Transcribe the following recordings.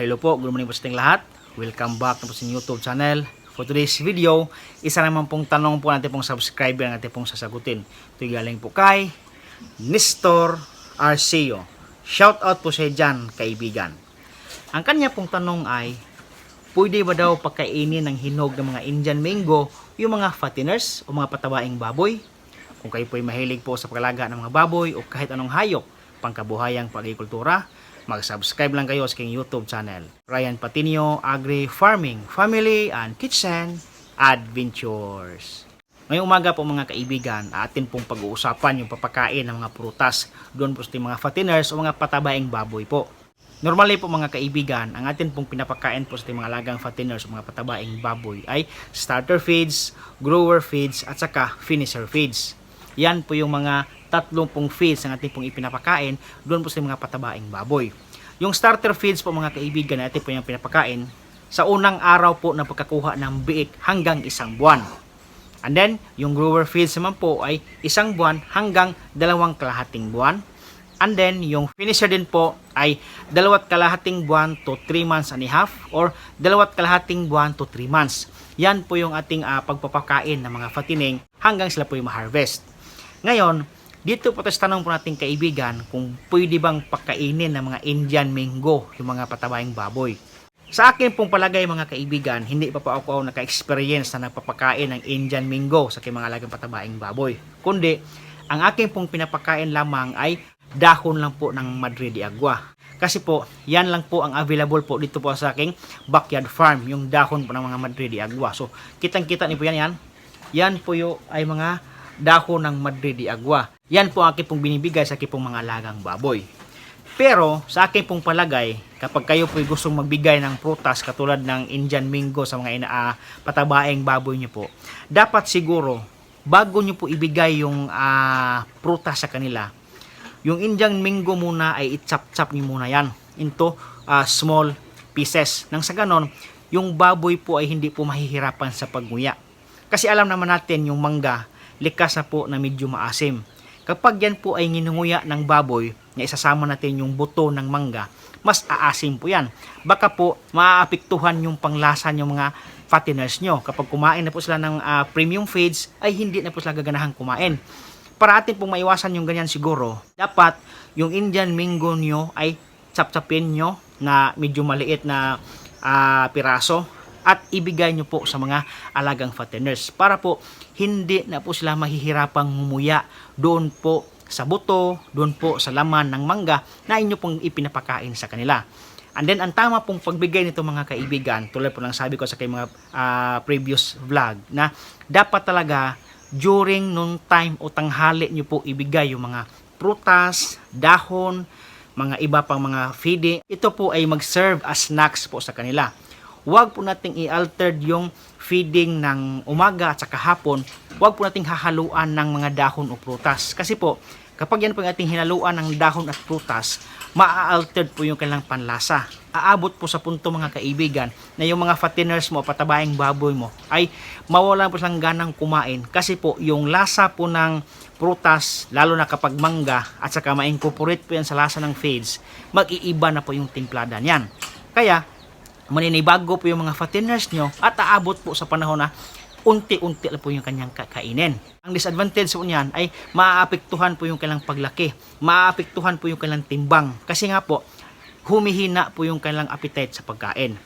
hello po, good morning po sa ating lahat. Welcome back na po sa YouTube channel. For today's video, isa naman pong tanong po natin pong subscriber ang ating pong sasagutin. Ito galing po kay Nestor Arceo. Shout out po sa dyan, kaibigan. Ang kanya pong tanong ay, pwede ba daw pagkainin ng hinog ng mga Indian mango yung mga fatteners o mga patabaing baboy? Kung kayo po ay mahilig po sa pagalaga ng mga baboy o kahit anong hayop, pangkabuhayang pag-agrikultura, mag-subscribe lang kayo sa aking YouTube channel. Ryan Patinio, Agri Farming, Family and Kitchen Adventures. Ngayong umaga po mga kaibigan, atin pong pag-uusapan yung papakain ng mga prutas doon po sa mga fatteners o mga patabaing baboy po. Normally po mga kaibigan, ang atin pong pinapakain po sa mga lagang fatteners o mga patabaing baboy ay starter feeds, grower feeds at saka finisher feeds. Yan po yung mga tatlong pong feeds ang ating pong ipinapakain doon po sa mga patabaing baboy. Yung starter feeds po mga kaibigan na ating po yung pinapakain sa unang araw po ng pagkakuha ng biik hanggang isang buwan. And then, yung grower feeds naman po ay isang buwan hanggang dalawang kalahating buwan. And then, yung finisher din po ay dalawat kalahating buwan to 3 months and a half or dalawat kalahating buwan to 3 months. Yan po yung ating ah, pagpapakain ng mga fattening hanggang sila po yung ma-harvest. Ngayon, dito po tayo tanong po nating kaibigan kung pwede bang pakainin ng mga Indian mango, yung mga patabaing baboy. Sa akin pong palagay mga kaibigan, hindi pa po ako naka-experience na nagpapakain ng Indian mango sa aking mga alagang patabaing baboy. Kundi, ang akin pong pinapakain lamang ay dahon lang po ng Madrid de Agua. Kasi po, yan lang po ang available po dito po sa aking backyard farm, yung dahon po ng mga Madrid de Agua. So, kitang-kita niyo po yan yan. Yan po yung ay mga dahon ng Madrid de Agua. Yan po ang aking pong binibigay sa aking pong mga alagang baboy. Pero sa akin pong palagay, kapag kayo po gustong magbigay ng prutas katulad ng Indian mango sa mga ina, baboy nyo po, dapat siguro bago nyo po ibigay yung ah, prutas sa kanila, yung Indian mango muna ay i-chop-chop nyo muna yan into ah, small pieces. Nang sa ganon, yung baboy po ay hindi po mahihirapan sa pagguya. Kasi alam naman natin yung mangga, likas na po na medyo maasim. Kapag yan po ay nginunguya ng baboy, na isasama natin yung buto ng mangga, mas aasim po yan. Baka po maaapektuhan yung panglasa ng mga fatteners nyo. Kapag kumain na po sila ng ah, premium feeds, ay hindi na po sila gaganahan kumain. Para atin pong maiwasan yung ganyan siguro, dapat yung Indian mango nyo ay chap-chapin nyo na medyo maliit na ah, piraso at ibigay nyo po sa mga alagang fatteners para po hindi na po sila mahihirapang ngumuya doon po sa buto, doon po sa laman ng mangga na inyo pong ipinapakain sa kanila. And then, ang tama pong pagbigay nito mga kaibigan, tulad po ng sabi ko sa kay mga ah, previous vlog, na dapat talaga during nung time o tanghali nyo po ibigay yung mga prutas, dahon, mga iba pang mga feeding. Ito po ay mag-serve as snacks po sa kanila huwag po nating i-alter yung feeding ng umaga at saka hapon, huwag po nating hahaluan ng mga dahon o prutas. Kasi po, kapag yan po yung ating hinaluan ng dahon at prutas, maa-altered po yung kanilang panlasa. Aabot po sa punto mga kaibigan na yung mga fatteners mo, patabaing baboy mo, ay mawalan po silang ganang kumain kasi po yung lasa po ng prutas, lalo na kapag mangga at saka ma-incorporate po yan sa lasa ng feeds, mag-iiba na po yung timplada niyan. Kaya, maninibago po yung mga fatteners nyo at aabot po sa panahon na unti-unti lang po yung kanyang kakainin. Ang disadvantage po niyan ay maaapektuhan po yung kanilang paglaki, maaapektuhan po yung kanilang timbang kasi nga po humihina po yung kanilang appetite sa pagkain.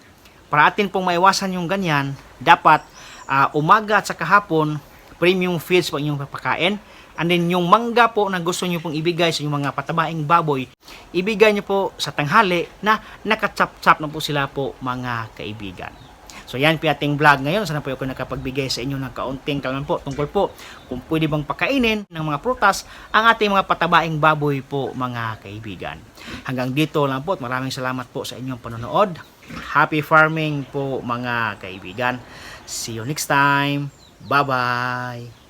Para atin pong maiwasan yung ganyan, dapat ah, umaga at saka hapon premium feeds po inyong papakain And then yung mangga po na gusto nyo pong ibigay sa yung mga patabaing baboy, ibigay nyo po sa tanghali na nakachap-chap na po sila po mga kaibigan. So yan po ating vlog ngayon. Sana po ako nakapagbigay sa inyo ng kaunting kalaman po tungkol po kung pwede bang pakainin ng mga prutas ang ating mga patabaing baboy po mga kaibigan. Hanggang dito lang po at maraming salamat po sa inyong panonood. Happy farming po mga kaibigan. See you next time. Bye-bye.